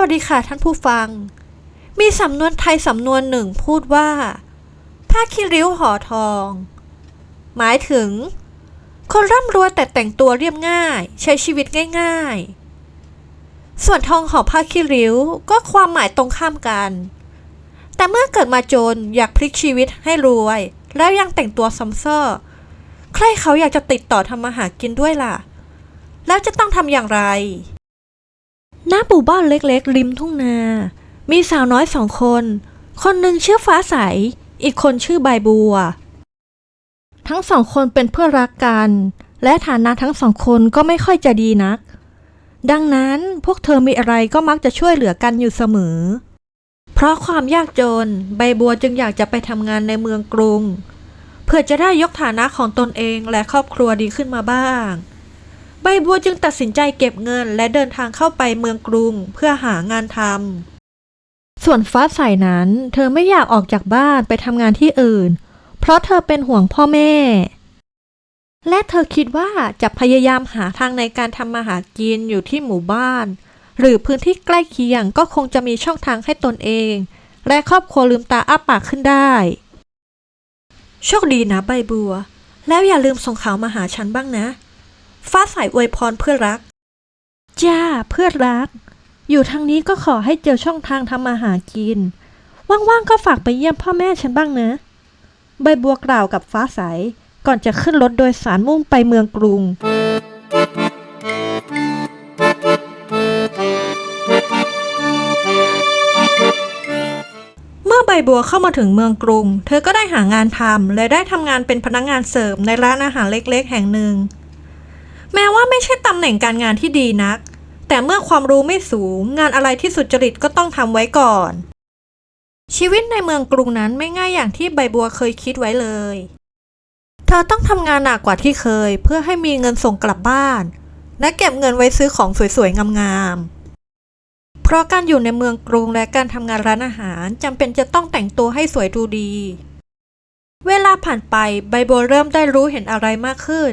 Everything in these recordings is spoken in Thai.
วัสดีค่ะท่านผู้ฟัง มีสำนวนไทยสำนวนหนึ่งพูดว่า ผ้าขี้ริ้วห่อทอง หมายถึง คนร่ำรวยแต่แต่งตัวเรียบง่าย ใช้ชีวิตง่าย ๆ ส่วนทองห่อผ้าขี้ริ้วก็ความหมายตรงข้ามกัน แต่เมื่อเกิดมาจนอยากพลิกชีวิตให้รวย แล้วยังแต่งตัวซ้ำซ้อใครเขาอยากจะติดต่อทำมาหากินด้วยล่ะ แล้วจะต้องทำอย่างไร หน้าหมู่บ้านเล็กๆ ริมทุ่งนา มีสาวน้อยสองคน คนหนึ่งชื่อฟ้าใส อีกคนชื่อใบบัว ทั้งสองคนเป็นเพื่อนรักกัน และฐานะทั้งสองคนก็ไม่ค่อยจะดีนัก ดังนั้นพวกเธอมีอะไรก็มักจะช่วยเหลือกันอยู่เสมอ เพราะความยากจน ใบบัวจึงอยากจะไปทำงานในเมืองกรุง เพื่อจะได้ยกฐานะของตนเองและครอบครัวดีขึ้นมาบ้าง ใบบัวจึงตัดสินใจเก็บเงิน และเดินทางเข้าไปเมืองกรุงเพื่อหางานทำส่วนฟ้าใสนั้น เธอไม่อยากออกจากบ้านไปทำงานที่อื่น เพราะเธอเป็นห่วงพ่อแม่ และเธอคิดว่าจะพยายามหาทางในการทำมาหากินอยู่ที่หมู่บ้าน หรือพื้นที่ใกล้เคียงก็คงจะมีช่องทางให้ตนเอง และครอบครัวลืมตาอ้าปากขึ้นได้ โชคดีนะใบบัว แล้วอย่าลืมส่งข่าวมาหาฉันบ้างนะ ฟ้าใสอวยพรเพื่อรัก จ้าเพื่อรัก อยู่ทางนี้ก็ขอให้เจอช่องทางทำมาหากิน ว่างๆก็ฝากไปเยี่ยมพ่อแม่ฉันบ้างนะ ใบบัวกล่าวกับฟ้าใส ก่อนจะขึ้นรถโดยสารมุ่งไปเมืองกรุงเมื่อใบบัวเข้ามาถึงเมืองกรุง เธอก็ได้หางานทำและได้ทำงานเป็นพนักงานเสิร์ฟในร้านอาหารเล็กๆ แห่งหนึ่ง แม้ว่าไม่ใช่ตำแหน่งการงานที่ดีนัก แต่เมื่อความรู้ไม่สูง งานอะไรที่สุจริตก็ต้องทำไว้ก่อน ชีวิตในเมืองกรุงนั้นไม่ง่ายอย่างที่ใบบัวเคยคิดไว้เลย เธอต้องทำงานหนักกว่าที่เคย เพื่อให้มีเงินส่งกลับบ้าน และเก็บเงินไว้ซื้อของสวยๆงามๆ เพราะการอยู่ในเมืองกรุงและการทำงานร้านอาหารจำเป็นจะต้องแต่งตัวให้สวยดูดี เวลาผ่านไปใบบัวเริ่มได้รู้เห็นอะไรมากขึ้น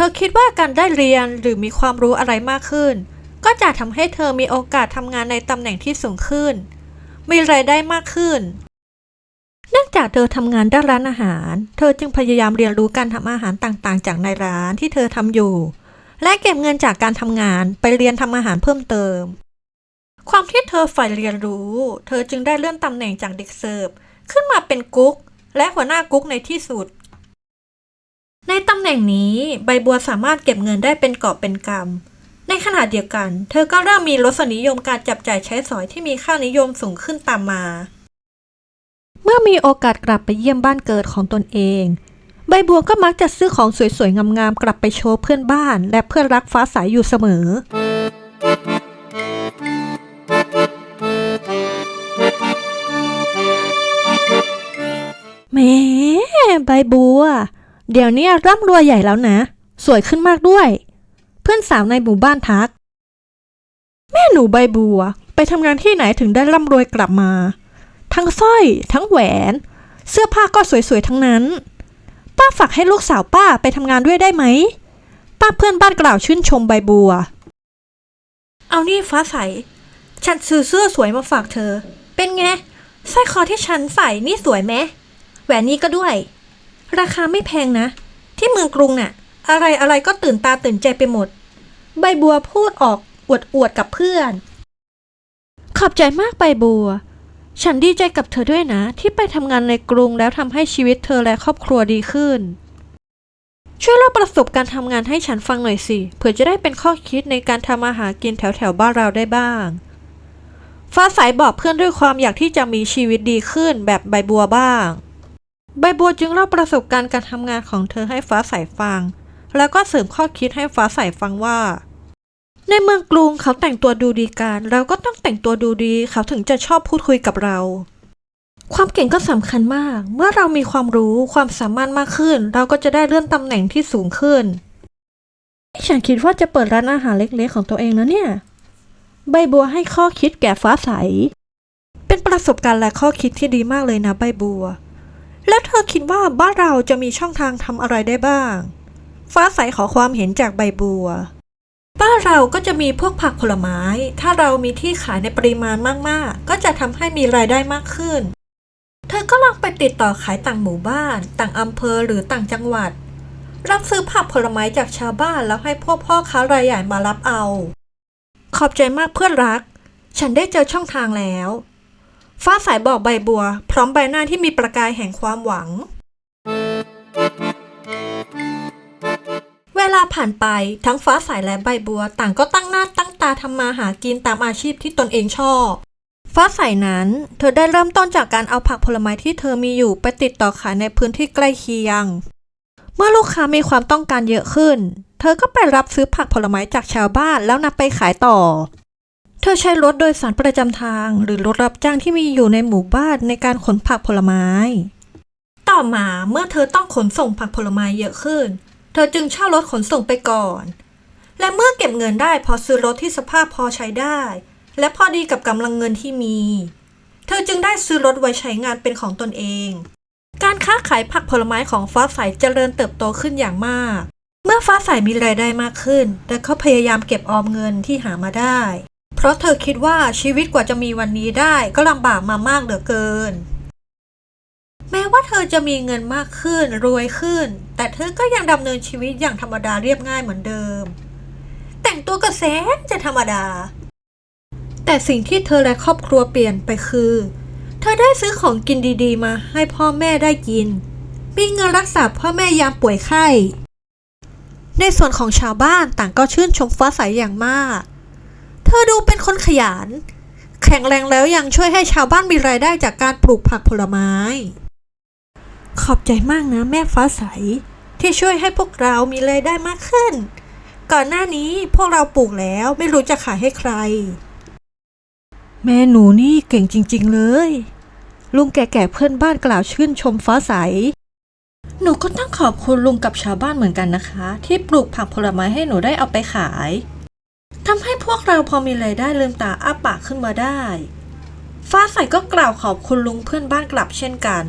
เธอคิดว่าการได้เรียนหรือมีความรู้อะไรมากขึ้น ก็จะทำให้เธอมีโอกาสทำงานในตำแหน่งที่สูงขึ้น มีรายได้มากขึ้น เนื่องจากเธอทำงานด้านร้านอาหาร เธอจึงพยายามเรียนรู้การทำอาหารต่างๆ จากในร้านที่เธอทำอยู่ และเก็บเงินจากการทำงานไปเรียนทำอาหารเพิ่มเติม ความที่เธอฝ่ายเรียนรู้ เธอจึงได้เลื่อนตำแหน่งจากเด็กเสิร์ฟขึ้นมาเป็นกุ๊กและหัวหน้ากุ๊กในที่สุด ในตำแหน่งนี้ใบบัวสามารถเก็บเงินได้เป็นกอบเป็นกำในขณะเดียวกัน เธอก็เริ่มมีรสนิยมการจับจ่ายใช้สอยที่มีค่านิยมสูงขึ้นตามมา เมื่อมีโอกาสกลับไปเยี่ยมบ้านเกิดของตนเอง ใบบัวก็มักจะซื้อของสวยๆ งามๆ กลับไปโชว์เพื่อนบ้าน และเพื่อนรักฟ้าใสอยู่เสมอแหม่ใบบัว เดี๋ยวนี้ร่ำรวยใหญ่แล้วนะ สวยขึ้นมากด้วย เพื่อนสาวในหมู่บ้านทัก แม่หนูใบบัว ไปทำงานที่ไหนถึงได้ร่ำรวยกลับมา ทั้งสร้อย ทั้งแหวน เสื้อผ้าก็สวยๆทั้งนั้น ป้าฝากให้ลูกสาวป้าไปทำงานด้วยได้ไหม ป้าเพื่อนบ้านกล่าวชื่นชมใบบัว เอานี่ฟ้าใส ฉันซื้อเสื้อสวยมาฝากเธอ เป็นไงสร้อยคอที่ฉันใส่นี่สวยไหมแหวนนี้ก็ด้วย ราคาไม่แพงนะ ที่เมืองกรุงน่ะ อะไรอะไรก็ตื่นตาตื่นใจไปหมด ใบบัวพูดออกอวดอวดกับเพื่อน ขอบใจมากใบบัว ฉันดีใจกับเธอด้วยนะ ที่ไปทำงานในกรุงแล้วทำให้ชีวิตเธอและครอบครัวดีขึ้น ช่วยเล่าประสบการณ์ทำงานให้ฉันฟังหน่อยสิเผื่อจะได้เป็นข้อคิดในการทำอาหารกินแถวแถวบ้านเราได้บ้างฟ้าใสบอกเพื่อนด้วยความอยากที่จะมีชีวิตดีขึ้นแบบใบบัวบ้าง ใบบัวจึงเล่าประสบการณ์การทำงานของเธอให้ฟ้าใสฟัง แล้วก็เสริมข้อคิดให้ฟ้าใสฟังว่า ในเมืองกรุงเขาแต่งตัวดูดีกันเราก็ต้องแต่งตัวดูดีเขาถึงจะชอบพูดคุยกับเรา ความเก่งก็สำคัญมาก เมื่อเรามีความรู้ความสามารถมากขึ้น เราก็จะได้เลื่อนตำแหน่งที่สูงขึ้นฉันคิดว่าจะเปิดร้านอาหารเล็กๆของตัวเองนะเนี่ย ใบบัวให้ข้อคิดแก่ฟ้าใส เป็นประสบการณ์และข้อคิดที่ดีมากเลยนะใบบัว แล้วเธอคิดว่าบ้านเราจะมีช่องทางทำอะไรได้บ้าง ฟ้าใสขอความเห็นจากใบบัว บ้านเราก็จะมีพวกผักผลไม้ ถ้าเรามีที่ขายในปริมาณมากๆ ก็จะทำให้มีรายได้มากขึ้น เธอก็ลองไปติดต่อขายต่างหมู่บ้าน ต่างอำเภอหรือต่างจังหวัด รับซื้อผักผลไม้จากชาวบ้านแล้วให้พวกพ่อค้ารายใหญ่มารับเอา ขอบใจมากเพื่อนรัก ฉันได้เจอช่องทางแล้ว ฟ้าสายบอกใบบัว พร้อมใบหน้าที่มีประกายแห่งความหวัง เวลาผ่านไปทั้งฟ้าใสและใบบัว ต่างก็ตั้งหน้าตั้งตาทำมาหากินตามอาชีพที่ตนเองชอบ ฟ้าใสนั้น เธอได้เริ่มต้นจากการเอาผักผลไม้ที่เธอมีอยู่ไปติดต่อขายในพื้นที่ใกล้เคียง เมื่อลูกค้ามีความต้องการเยอะขึ้น เธอก็ไปรับซื้อผักผลไม้จากชาวบ้านแล้วนำไปขายต่อ เธอใช้รถโดยสารประจำทาง หรือรถรับจ้างที่มีอยู่ในหมู่บ้านในการขนผักผลไม้ ต่อมาเมื่อเธอต้องขนส่งผักผลไม้เยอะขึ้น เธอจึงเช่ารถขนส่งไปก่อน และเมื่อเก็บเงินได้พอซื้อรถที่สภาพพอใช้ได้ และพอดีกับกำลังเงินที่มี เธอจึงได้ซื้อรถไว้ใช้งานเป็นของตนเอง การค้าขายผักผลไม้ของฟ้าใสเจริญเติบโตขึ้นอย่างมาก เมื่อฟ้าใสมีรายได้มากขึ้นแต่เขาพยายามเก็บออมเงินที่หามาได้ เพราะเธอคิดว่าชีวิตกว่าจะมีวันนี้ได้ก็ลำบากมามากเหลือเกิน แม้ว่าเธอจะมีเงินมากขึ้นรวยขึ้น แต่เธอก็ยังดำเนินชีวิตอย่างธรรมดาเรียบง่ายเหมือนเดิม แต่งตัวก็แสนจะธรรมดา แต่สิ่งที่เธอและครอบครัวเปลี่ยนไปคือ เธอได้ซื้อของกินดีๆ มาให้พ่อแม่ได้กิน มีเงินรักษาพ่อแม่ยามป่วยไข้ในส่วนของชาวบ้านต่างก็ชื่นชมฟ้าใสอย่างมาก เธอดูเป็นคนขยัน แข็งแรงแล้วยังช่วยให้ชาวบ้านมีรายได้จากการปลูกผักผลไม้ ขอบใจมากนะแม่ฟ้าใส ที่ช่วยให้พวกเรามีรายได้มากขึ้น ก่อนหน้านี้พวกเราปลูกแล้วไม่รู้จะขายให้ใคร แม่หนูนี่เก่งจริง ๆ เลย ลุงแก่ๆเพื่อนบ้านกล่าวชื่นชมฟ้าใสหนูก็ต้องขอบคุณลุงกับชาวบ้านเหมือนกันนะคะ ที่ปลูกผักผลไม้ให้หนูได้เอาไปขาย ทำให้พวกเราพอมีรายได้ลืมตาอ้าปากขึ้นมาได้ ฟ้าใสก็กล่าวขอบคุณลุงเพื่อนบ้านกลับเช่นกัน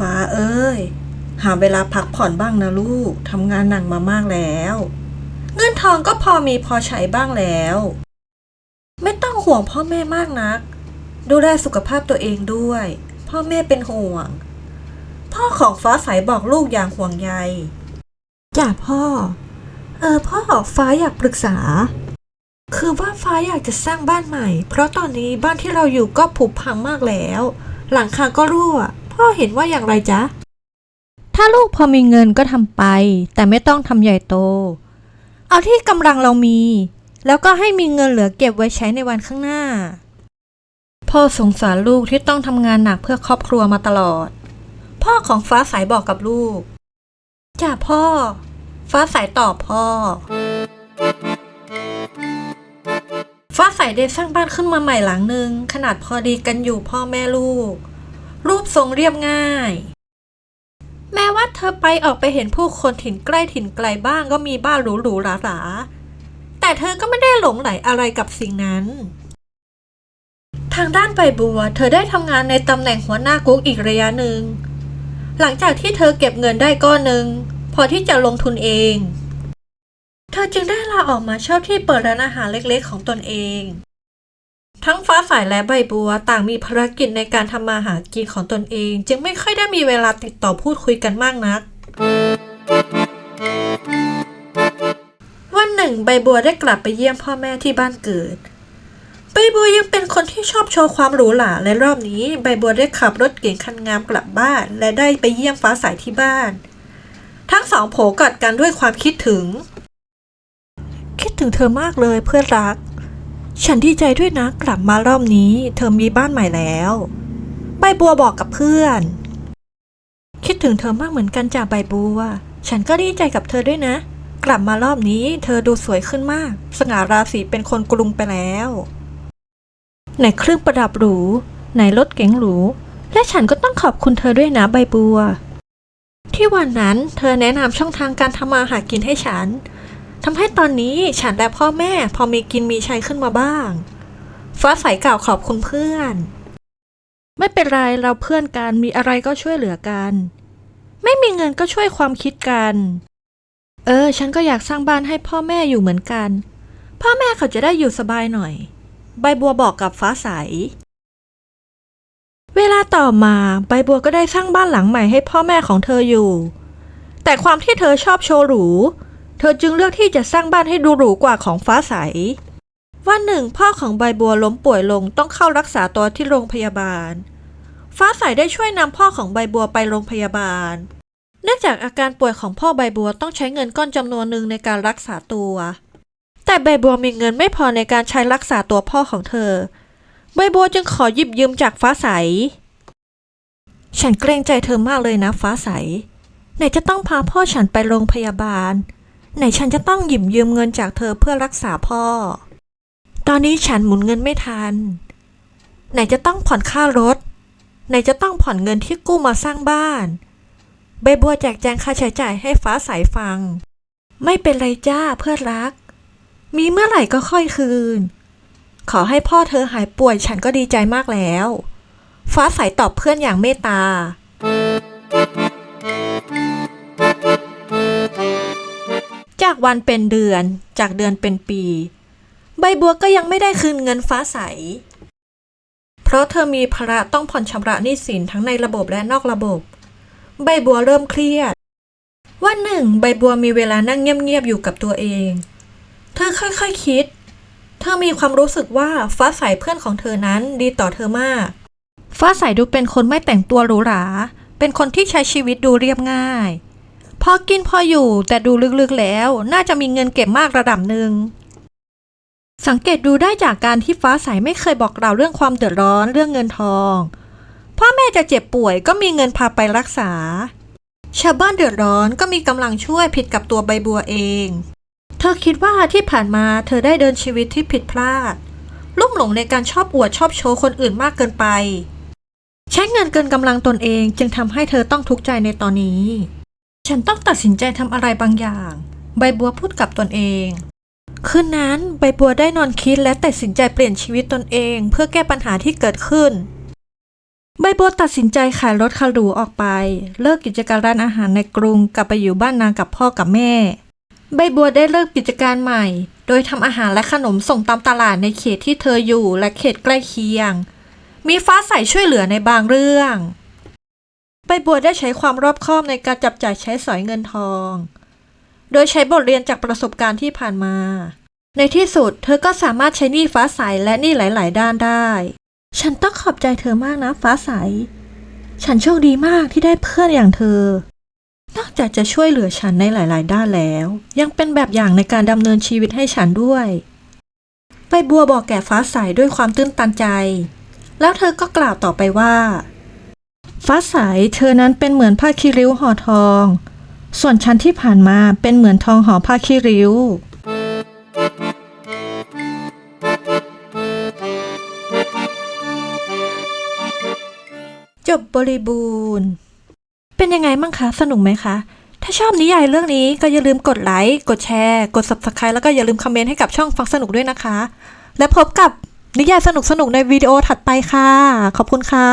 ฟ้าเอ้ย หาเวลาพักผ่อนบ้างนะลูกทำงานหนักมามากแล้ว เงินทองก็พอมีพอใช้บ้างแล้ว ไม่ต้องห่วงพ่อแม่มากนัก ดูแลสุขภาพตัวเองด้วย พ่อแม่เป็นห่วง พ่อของฟ้าใสบอกลูกอย่างห่วงใยจ้าพ่อ เออพ่อฟ้าอยากปรึกษา คือว่าฟ้าอยากจะสร้างบ้านใหม่ เพราะตอนนี้บ้านที่เราอยู่ก็ผุพังมากแล้ว หลังคาก็รั่ว พ่อเห็นว่าอย่างไรจ๊ะ ถ้าลูกพอมีเงินก็ทำไป แต่ไม่ต้องทำใหญ่โต เอาที่กำลังเรามี แล้วก็ให้มีเงินเหลือเก็บไว้ใช้ในวันข้างหน้า พ่อสงสารลูกที่ต้องทำงานหนักเพื่อครอบครัวมาตลอด พ่อของฟ้าใสบอกกับลูกจ้าพ่อ ฟ้าใสตอบพ่อ ฟ้าใสได้สร้างบ้านขึ้นมาใหม่หลังหนึ่งขนาดพอดีกันอยู่พ่อแม่ลูก รูปทรงเรียบง่าย แม้ว่าเธอไปออกไปเห็นผู้คนถิ่นใกล้ถิ่นไกลบ้างก็มีบ้านหรูๆหราๆแต่เธอก็ไม่ได้หลงไหลอะไรกับสิ่งนั้น ทางด้านใบบัว เธอได้ทำงานในตำแหน่งหัวหน้ากุ๊กอีกระยะหนึ่งหลังจากที่เธอเก็บเงินได้ก้อนหนึ่งพอที่จะลงทุนเอง เธอจึงได้ลาออกมาเช่าที่เปิดร้านอาหารเล็กๆของตนเอง ทั้งฟ้าใสและใบบัวต่างมีภารกิจในการทำมาหากินของตนเอง จึงไม่ค่อยได้มีเวลาติดต่อพูดคุยกันมากนัก วันหนึ่ง ใบบัวได้กลับไปเยี่ยมพ่อแม่ที่บ้านเกิด ใบบัวยังเป็นคนที่ชอบโชว์ความหรูหราและรอบนี้ ใบบัวได้ขับรถเก๋งคันงามกลับบ้าน และได้ไปเยี่ยมฟ้าใสที่บ้าน ทั้งสองโผกัดกันด้วยความคิดถึง คิดถึงเธอมากเลยเพื่อนรัก ฉันดีใจด้วยนะกลับมารอบนี้ เธอมีบ้านใหม่แล้วใบบัวบอกกับเพื่อน คิดถึงเธอมากเหมือนกันจ้ะใบบัว ฉันก็ดีใจกับเธอด้วยนะ กลับมารอบนี้ เธอดูสวยขึ้นมาก สง่าราศีเป็นคนกรุงไปแล้วไหนเครื่องประดับหรูไหนรถเก๋งหรู และฉันก็ต้องขอบคุณเธอด้วยนะใบบัว ที่วันนั้นเธอแนะนำช่องทางการทำมาหากินให้ฉัน ทำให้ตอนนี้ฉันและพ่อแม่พอมีกินมีใช้ขึ้นมาบ้าง ฟ้าใสกล่าวขอบคุณเพื่อน ไม่เป็นไรเราเพื่อนกันมีอะไรก็ช่วยเหลือกัน ไม่มีเงินก็ช่วยความคิดกัน เออ ฉันก็อยากสร้างบ้านให้พ่อแม่อยู่เหมือนกัน พ่อแม่เขาจะได้อยู่สบายหน่อย ใบบัวบอกกับฟ้าใส เวลาต่อมาใบบัวก็ได้สร้างบ้านหลังใหม่ให้พ่อแม่ของเธออยู่ แต่ความที่เธอชอบโชว์หรู เธอจึงเลือกที่จะสร้างบ้านให้ดูหรูกว่าของฟ้าใส วันหนึ่งพ่อของใบบัวล้มป่วยลงต้องเข้ารักษาตัวที่โรงพยาบาล ฟ้าใสได้ช่วยนำพ่อของใบบัวไปโรงพยาบาล เนื่องจากอาการป่วยของพ่อใบบัวต้องใช้เงินก้อนจำนวนหนึ่งในการรักษาตัว แต่ใบบัวมีเงินไม่พอในการใช้รักษาตัวพ่อของเธอ ใบบัวจึงขอหยิบยืมจากฟ้าใส ฉันเกรงใจเธอมากเลยนะฟ้าใสไหนจะต้องพาพ่อฉันไปโรงพยาบาล ไหนฉันจะต้องหยิบยืมเงินจากเธอเพื่อรักษาพ่อ ตอนนี้ฉันหมุนเงินไม่ทัน ไหนจะต้องผ่อนค่ารถ ไหนจะต้องผ่อนเงินที่กู้มาสร้างบ้าน ใบบัวแจกแจงค่าใช้จ่ายให้ฟ้าใสฟัง ไม่เป็นไรจ้าเพื่อรัก มีเมื่อไหร่ก็ค่อยคืน ขอให้พ่อเธอหายป่วยฉันก็ดีใจมากแล้ว ฟ้าใสตอบเพื่อนอย่างเมตตา จากวันเป็นเดือน จากเดือนเป็นปี ใบบัวก็ยังไม่ได้คืนเงินฟ้าใส เพราะเธอมีภาระต้องผ่อนชำระหนี้สินทั้งในระบบและนอกระบบ ใบบัวเริ่มเครียด วันหนึ่ง ใบบัวมีเวลานั่งเงียบๆอยู่กับตัวเอง เธอค่อยๆคคิด เธอมีความรู้สึกว่าฟ้าใสเพื่อนของเธอนั้นดีต่อเธอมาก ฟ้าใสดูเป็นคนไม่แต่งตัวหรูหรา เป็นคนที่ใช้ชีวิตดูเรียบง่าย พอกินพออยู่แต่ดูลึกๆแล้ว น่าจะมีเงินเก็บมากระดับหนึ่งสังเกตดูได้จากการที่ฟ้าใสไม่เคยบอกเราเรื่องความเดือดร้อนเรื่องเงินทอง พ่อแม่จะเจ็บป่วยก็มีเงินพาไปรักษา ชาวบ้านเดือดร้อนก็มีกำลังช่วยผิดกับตัวใบบัวเอง เธอคิดว่าที่ผ่านมาเธอได้เดินชีวิตที่ผิดพลาด ลุ่มหลงในการชอบอวดชอบโชว์คนอื่นมากเกินไป ใช้เงินเกินกำลังตนเองจึงทำให้เธอต้องทุกข์ใจในตอนนี้ ฉันต้องตัดสินใจทำอะไรบางอย่าง ใบบัวพูดกับตนเอง คืนนั้นใบบัวได้นอนคิดและตัดสินใจเปลี่ยนชีวิตตนเอง เพื่อแก้ปัญหาที่เกิดขึ้น ใบบัวตัดสินใจขายรถคารูออกไป เลิกกิจการร้านอาหารในกรุงกลับไปอยู่บ้านนางกับพ่อกับแม่ ใบบัวได้เลิกกิจการใหม่ โดยทำอาหารและขนมส่งตามตลาดในเขตที่เธออยู่และเขตใกล้เคียง มีฟ้าใสช่วยเหลือในบางเรื่อง ใบบัวได้ใช้ความรอบคอบในการจับจ่ายใช้สอยเงินทอง โดยใช้บทเรียนจากประสบการณ์ที่ผ่านมา ในที่สุดเธอก็สามารถใช้หนี้ฟ้าใสและหนี้หลาย ๆ ด้านได้ ฉันต้องขอบใจเธอมากนะฟ้าใส ฉันโชคดีมากที่ได้เพื่อนอย่างเธอ นอกจากจะช่วยเหลือฉันในหลาย ๆ ด้านแล้ว ยังเป็นแบบอย่างในการดำเนินชีวิตให้ฉันด้วย ใบบัวบอกแก่ฟ้าใสด้วยความตื้นตันใจ แล้วเธอก็กล่าวต่อไปว่า ฟ้าใสเธอนั้นเป็นเหมือนผ้าคีริ้วห่อทอง ส่วนฉันที่ผ่านมาเป็นเหมือนทองห่อผ้าคีริ้ว จบบริบูรณ์ เป็นยังไงบ้างคะ สนุกไหมคะ ถ้าชอบนิยายเรื่องนี้ก็อย่าลืมกดไลค์ กดแชร์ กด subscribe แล้วก็อย่าลืมคอมเมนต์ให้กับช่องฟังสนุกด้วยนะคะ และพบกับนิยายสนุกๆในวิดีโอถัดไปค่ะ ขอบคุณค่ะ